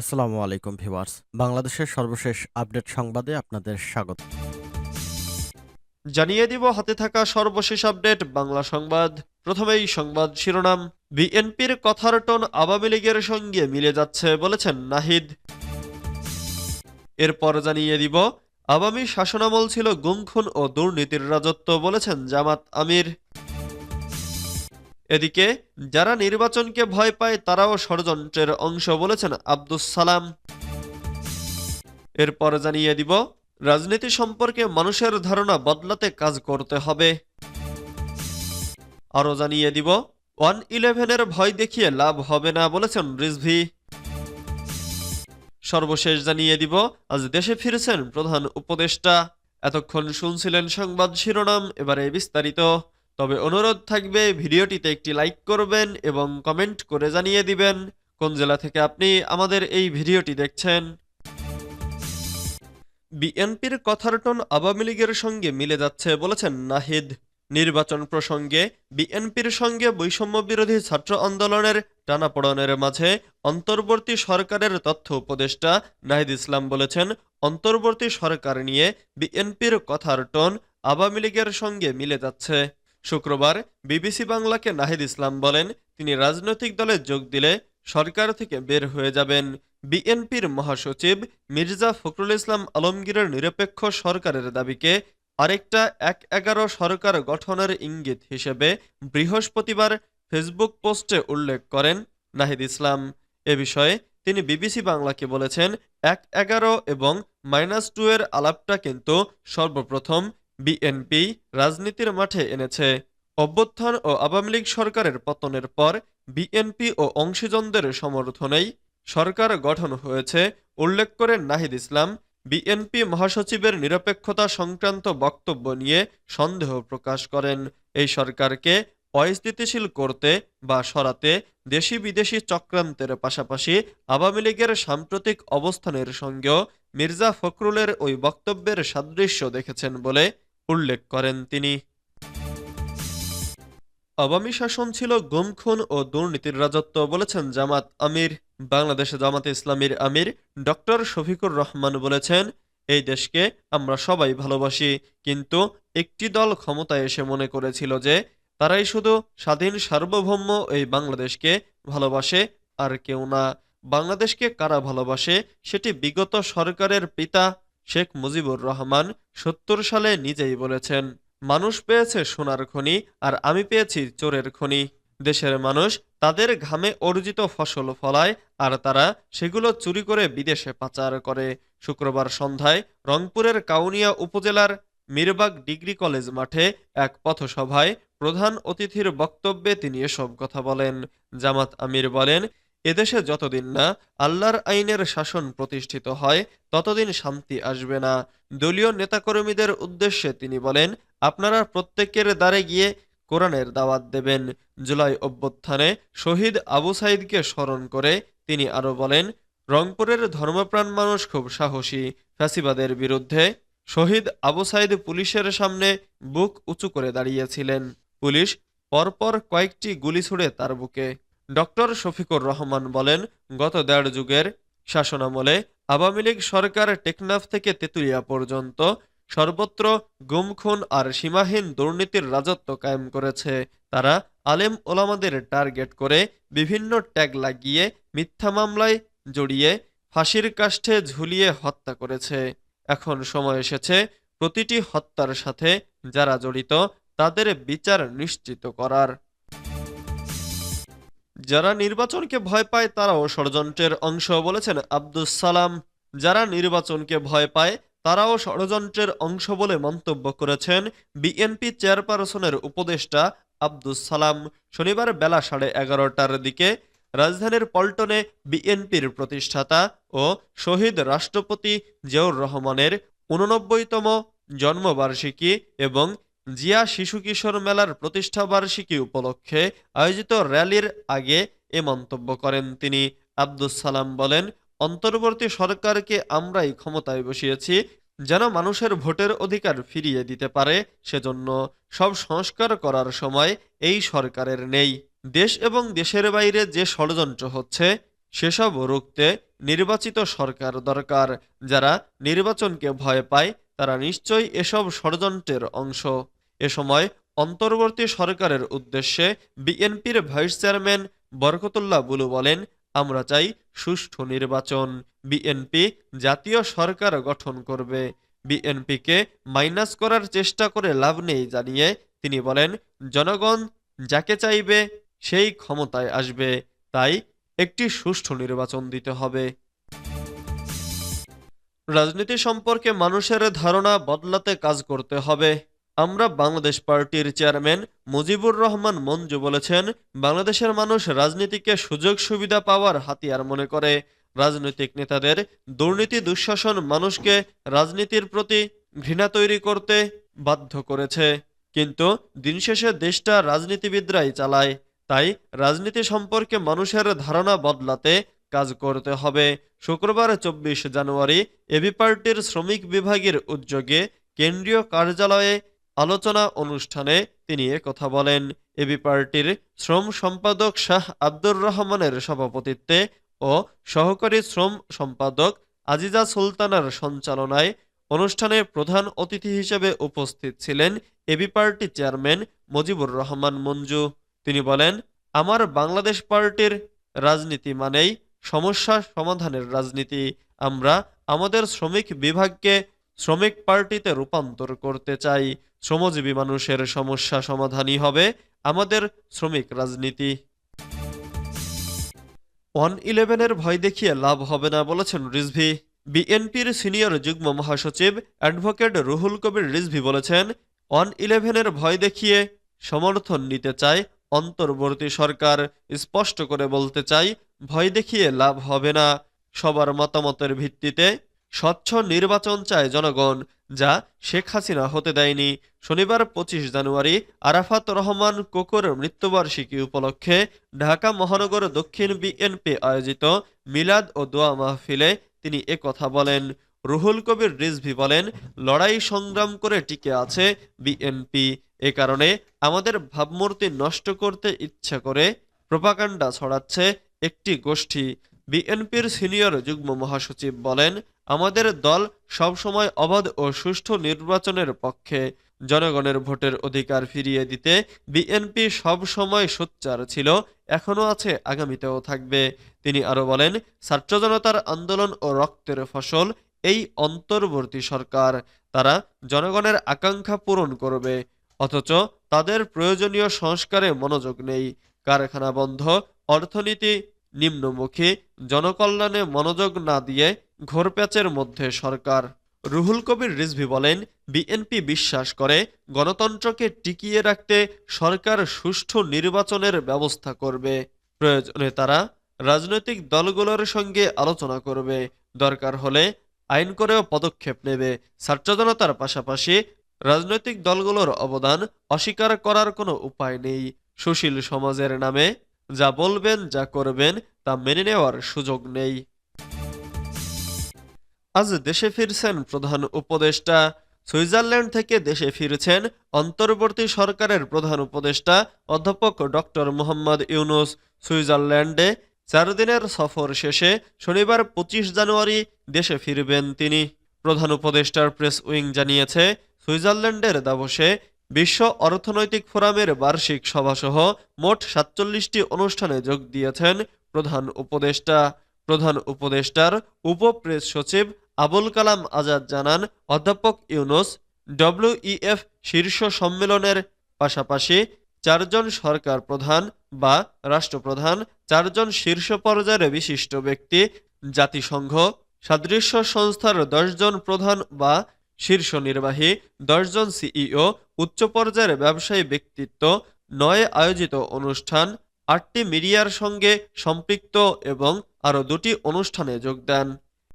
আসসালামু আলাইকুম ভিউয়ার্স। বাংলাদেশের সর্বশেষ আপডেট সংবাদে আপনাদের স্বাগত। জানিয়ে দিব হাতে থাকা সর্বশেষ আপডেট, বাংলা সংবাদ। প্রথমেই সংবাদ শিরোনাম, বিএনপির কথার টোন আওয়ামী লীগের সঙ্গে মিলে যাচ্ছে বলেছেন নাহিদ। এরপর জানিয়ে দিব, আওয়ামী শাসনামল ছিল গুমখুন ও দুর্নীতির রাজত্ব বলেছেন জামাত আমির। এদিকে, যারা নির্বাচনকে ভয় পায়, তারাও ষড়যন্ত্রের অংশ বলেছেন আব্দুস সালাম। এরপর জানিয়ে দিব, রাজনীতি সম্পর্কে মানুষের ধারণা বদলাতে কাজ করতে হবে। আরও জানিয়ে দিব, ওয়ান ইলেভেনের ভয় দেখিয়ে লাভ হবে না বলেছেন রিজভি। সর্বশেষ জানিয়ে দিব, আজ দেশে ফিরেছেন প্রধান উপদেষ্টা। এতক্ষণ শুনছিলেন সংবাদ শিরোনাম, এবারে বিস্তারিত। তবে অনুরোধ থাকবে ভিডিওটিতে একটি লাইক করবেন এবং কমেন্ট করে জানিয়ে দিবেন কোন জেলা থেকে আপনি আমাদের এই ভিডিওটি দেখছেন। বিএনপির কথার টোন আওয়ামী লীগের সঙ্গে মিলে যাচ্ছে বলেছেন নাহিদ। নির্বাচন প্রসঙ্গে বিএনপির সঙ্গে বৈষম্য বিরোধী ছাত্র আন্দোলনের টানাপোড়নের মাঝে অন্তর্বর্তী সরকারের তথ্য উপদেষ্টা নাহিদ ইসলাম বলেছেন, অন্তর্বর্তী সরকার নিয়ে বিএনপির কথার টোন আওয়ামী লীগের সঙ্গে মিলে যাচ্ছে। শুক্রবার বিবিসি বাংলাকে নাহিদ ইসলাম বলেন, তিনি রাজনৈতিক দলে যোগ দিলে সরকার থেকে বের হয়ে যাবেন। বিএনপির মহাসচিব মির্জা ফখরুল ইসলাম আলমগীরের নিরপেক্ষ সরকারের দাবিকে আরেকটা এক এগারো সরকার গঠনের ইঙ্গিত হিসেবে বৃহস্পতিবার ফেসবুক পোস্টে উল্লেখ করেন নাহিদ ইসলাম। এ বিষয়ে তিনি বিবিসি বাংলাকে বলেছেন, এক এগারো এবং মাইনাস টু এর আলাপটা কিন্তু সর্বপ্রথম বিএনপি রাজনীতির মাঠে এনেছে। অভ্যুত্থান ও আওয়ামী লীগ সরকারের পতনের পর বিএনপি ও অংশীজনদের সমর্থনেই সরকার গঠন হয়েছে, উল্লেখ করে নাহিদ ইসলাম। বিএনপি মহাসচিবের নিরপেক্ষতা সংক্রান্ত বক্তব্য নিয়ে সন্দেহ প্রকাশ করেন। এই সরকারকে অস্থিতিশীল করতে বা সরাতে দেশি বিদেশি চক্রান্তের পাশাপাশি আওয়ামী লীগের সাম্প্রতিক অবস্থানের সঙ্গেও মির্জা ফখরুলের ওই বক্তব্যের সাদৃশ্য দেখেছেন বলে উল্লেখ করেন তিনি। আওয়ামী শাসন ছিল গুমখুন ও দুর্নীতির রাজত্ব বলেছেন জামাত আমির, বাংলাদেশে জামাতে ইসলামীর আমির ডক্টর শফিকুর রহমান বলেছেন, এই দেশকে আমরা সবাই ভালোবাসি, কিন্তু একটি দল ক্ষমতায় এসে মনে করেছিল যে তারাই শুধু স্বাধীন সার্বভৌম এই বাংলাদেশকে ভালোবাসে আর কেউ না। বাংলাদেশকে কারা ভালোবাসে সেটি বিগত সরকারের পিতা শেখ মুজিবুর রহমান সত্তর সালে নিজেই বলেছেন, মানুষ পেয়েছে সোনার খনি আর আমি পেয়েছি চোরের খনি। দেশের মানুষ তাদের ঘামে অর্জিত ফসল ফলায় আর তারা সেগুলো চুরি করে বিদেশে পাচার করে। শুক্রবার সন্ধ্যায় রংপুরের কাউনিয়া উপজেলার মিরবাগ ডিগ্রি কলেজ মাঠে এক পথসভায় প্রধান অতিথির বক্তব্যে তিনি এসব কথা বলেন। জামাত আমির বলেন এদেশে যতদিন না আল্লাহর আইনের শাসন প্রতিষ্ঠিত হয়, ততদিন শান্তি আসবে না। দলীয় নেতাকর্মীদের উদ্দেশ্যে তিনি বলেন, আপনারা প্রত্যেকের দ্বারে গিয়ে কোরআনের দাওয়াত দেবেন। জুলাই অভ্যুত্থানে শহীদ আবু সাইদকে স্মরণ করে তিনি আরও বলেন, রংপুরের ধর্মপ্রাণ মানুষ খুব সাহসী। ফ্যাসিবাদের বিরুদ্ধে শহীদ আবু সাইদ পুলিশের সামনে বুক উঁচু করে দাঁড়িয়েছিলেন। পুলিশ পরপর কয়েকটি গুলি ছুড়ে তার বুকে। ডক্টর শফিকুর রহমান বলেন, গত দেড় যুগের শাসনামলে আওয়ামী লীগ সরকার টেকনাফ থেকে তেতুলিয়া পর্যন্ত সর্বত্র গুমখুন আর সীমাহীন দুর্নীতির রাজত্ব কায়েম করেছে। তারা আলেম ওলামাদের টার্গেট করে বিভিন্ন ট্যাগ লাগিয়ে মিথ্যা মামলায় জড়িয়ে ফাঁসির কাষ্ঠে ঝুলিয়ে হত্যা করেছে। এখন সময় এসেছে প্রতিটি হত্যার সাথে যারা জড়িত তাদের বিচার নিশ্চিত করার। যারা নির্বাচনকে ভয় পায়, তারাও ষড়যন্ত্রের অংশ বলেছেন আব্দুস সালাম। যারা নির্বাচনকে ভয় পায়, তারাও ষড়যন্ত্রের অংশ বলে মন্তব্য করেছেন বিএনপি চেয়ারপারসনের উপদেষ্টা আব্দুস সালাম। শনিবার বেলা সাড়ে এগারোটার দিকে রাজধানীর পল্টনে বিএনপির প্রতিষ্ঠাতা ও শহীদ রাষ্ট্রপতি জিয়াউর রহমানের উননব্বইতম জন্মবার্ষিকী এবং জিয়া শিশু কিশোর মেলার প্রতিষ্ঠাবার্ষিকী উপলক্ষে আয়োজিত র্যালির আগে এ মন্তব্য করেন তিনি। আব্দুস সালাম বলেন, অন্তর্বর্তী সরকারকে আমরাই ক্ষমতায় বসিয়েছি, যেন মানুষের ভোটের অধিকার ফিরিয়ে দিতে পারে সেজন্য। সব সংস্কার করার সময় এই সরকারের নেই। দেশ এবং দেশের বাইরে যে ষড়যন্ত্র হচ্ছে, সেসব রুখতে নির্বাচিত সরকার দরকার। যারা নির্বাচনকে ভয় পায়, তারা নিশ্চয়ই এসব ষড়যন্ত্রের অংশ। এ সময় অন্তর্বর্তী সরকারের উদ্দেশ্যে বিএনপির ভাইস চেয়ারম্যান বরকতুল্লাহ বুলু বলেন, আমরা চাই সুষ্ঠু নির্বাচন। বিএনপি জাতীয় সরকার গঠন করবে। বিএনপিকে মাইনাস করার চেষ্টা করে লাভ নেই জানিয়ে তিনি বলেন, জনগণ যাকে চাইবে সেই ক্ষমতায় আসবে। তাই একটি সুষ্ঠু নির্বাচন দিতে হবে। রাজনীতি সম্পর্কে মানুষের ধারণা বদলাতে কাজ করতে হবে। আমরা বাংলাদেশ পার্টির চেয়ারম্যান মুজিবুর রহমান মঞ্জু বলেছেন, বাংলাদেশের মানুষ রাজনীতিকে সুযোগ সুবিধা পাওয়ার হাতিয়ার মনে করে। রাজনৈতিক নেতাদের দুর্নীতি, দুঃশাসন মানুষকে রাজনীতির প্রতি ঘৃণা তৈরি করতে বাধ্য করেছে। কিন্তু দিন শেষে দেশটা রাজনীতিবিদরাই চালায়। তাই রাজনীতি সম্পর্কে মানুষের ধারণা বদলাতে কাজ করতে হবে। শুক্রবার চব্বিশ জানুয়ারি এবি পার্টির শ্রমিক বিভাগের উদ্যোগে কেন্দ্রীয় কার্যালয়ে আলোচনা অনুষ্ঠানে তিনি কথা বলেন। এবি পার্টির শ্রম সম্পাদক শাহ আব্দুর রহমানের সভাপতিত্বে ও সহকারী শ্রম সম্পাদক আজিজা সুলতানার সঞ্চালনায় অনুষ্ঠানে প্রধান অতিথি হিসেবে উপস্থিত ছিলেন AB party chairman Mojibur Rahman Manju. তিনি বলেন, আমার বাংলাদেশ পার্টির রাজনীতি মানেই সমস্যা সমাধানের রাজনীতি। আমরা আমাদের শ্রমিক বিভাগকে শ্রমিক পার্টিতে রূপান্তর করতে চাই, শ্রমজীবী মানুষের সমস্যা সমাধানই হবে আমাদের শ্রমিক রাজনীতি। ওয়ান ইলেভেনের ভয় দেখিয়ে লাভ হবে না বলেছেন রিজভি। বিএনপির সিনিয়র যুগ্ম মহাসচিব অ্যাডভোকেট রুহুল কবির রিজভি বলেছেন, ওয়ান ইলেভেনের ভয় দেখিয়ে সমর্থন নিতে চায় অন্তর্বর্তী সরকার স্পষ্ট করে বলতে চাই, ভয় দেখিয়ে লাভ হবে না। সবার মতামতের ভিত্তিতে স্বচ্ছ নির্বাচন চায় জনগণ, যা শেখ হাসিনা হতে দেয়নি। শনিবার পঁচিশ জানুয়ারি আরাফাত রহমান কোকর মৃত্যুবার্ষিকী উপলক্ষে ঢাকা মহানগর দক্ষিণ বিএনপি আয়োজিত মিলাদ ও দোয়া মাহফিলে তিনি কথা বলেন। রুহুল কবির রিজভি বলেন, লড়াই সংগ্রাম করে টিকে আছে বিএনপি। এ কারণে আমাদের ভাবমূর্তি নষ্ট করতে ইচ্ছা করে প্রপাকাণ্ডা ছড়াচ্ছে একটি গোষ্ঠী। বিএনপির সিনিয়র যুগ্ম মহাসচিব বলেন আমাদের দল সবসময় অবাধ ও সুষ্ঠু নির্বাচনের পক্ষে জনগণের ভোটের অধিকার ফিরিয়ে দিতে বিএনপি সবসময় সোচ্চার ছিল এখনও আছে, আগামীতেও থাকবে। তিনি আরও বলেন, ছাত্র জনতার আন্দোলন ও রক্তের ফসল, এই অন্তর্বর্তী সরকার, তারা জনগণের আকাঙ্ক্ষা পূরণ করবে। অথচ তাদের প্রয়োজনীয় সংস্কারে মনোযোগ নেই। কারখানা বন্ধ, অর্থনীতি নিম্নমুখী, জনকল্যাণে মনোযোগ না দিয়ে ঘোরপ্যাচের মধ্যে সরকার। রুহুল কবির রিজভি বলেন, বিএনপি বিশ্বাস করে, গণতন্ত্রকে টিকিয়ে রাখতে সরকার সুষ্ঠু নির্বাচনের ব্যবস্থা করবে। প্রয়োজনে তারা রাজনৈতিক দলগুলোর সঙ্গে আলোচনা করবে। দরকার হলে আইন করেও পদক্ষেপ নেবে। ছাত্র জনতার পাশাপাশি রাজনৈতিক দলগুলোর অবদান অস্বীকার করার কোনো উপায় নেই। সুশীল সমাজের নামে যা বলবেন, যা করবেন, তা মেনে নেওয়ার সুযোগ নেই। আজ দেশে ফিরছেন প্রধান উপদেষ্টা। সুইজারল্যান্ড থেকে দেশে ফিরছেন অন্তর্বর্তী সরকারের প্রধান উপদেষ্টা অধ্যাপক ডক্টর মোহাম্মদ ইউনুস। সুইজারল্যান্ডে চার দিনের সফর শেষে শনিবার পঁচিশ জানুয়ারি দেশে ফিরবেন তিনি। প্রধান উপদেষ্টার প্রেস উইং জানিয়েছে, সুইজারল্যান্ডের দাভোসে বিশ্ব অর্থনৈতিক ফোরামের বার্ষিক সভাসহ মোট সাতচল্লিশটি অনুষ্ঠানে যোগ দিয়েছেন প্রধান উপদেষ্টা। প্রধান উপদেষ্টার উপপ্রেস সচিব আবুল কালাম আজাদ জানান, অধ্যাপক ইউনুস ডব্লিউইএফ শীর্ষ সম্মেলনের পাশাপাশি চারজন সরকার প্রধান বা রাষ্ট্রপ্রধান, চারজন শীর্ষ পর্যায়ের বিশিষ্ট ব্যক্তি, জাতিসংঘ, সাদৃশ্য সংস্থার দশজন প্রধান বা শীর্ষ নির্বাহী দশজন সিইও উচ্চ পর্যায়ের ব্যবসায়ী ব্যক্তিত্ব, নয় আয়োজিত অনুষ্ঠান, আটটি মিডিয়ার সঙ্গে সম্পৃক্ত এবং আরও দুটি অনুষ্ঠানে যোগ দেন।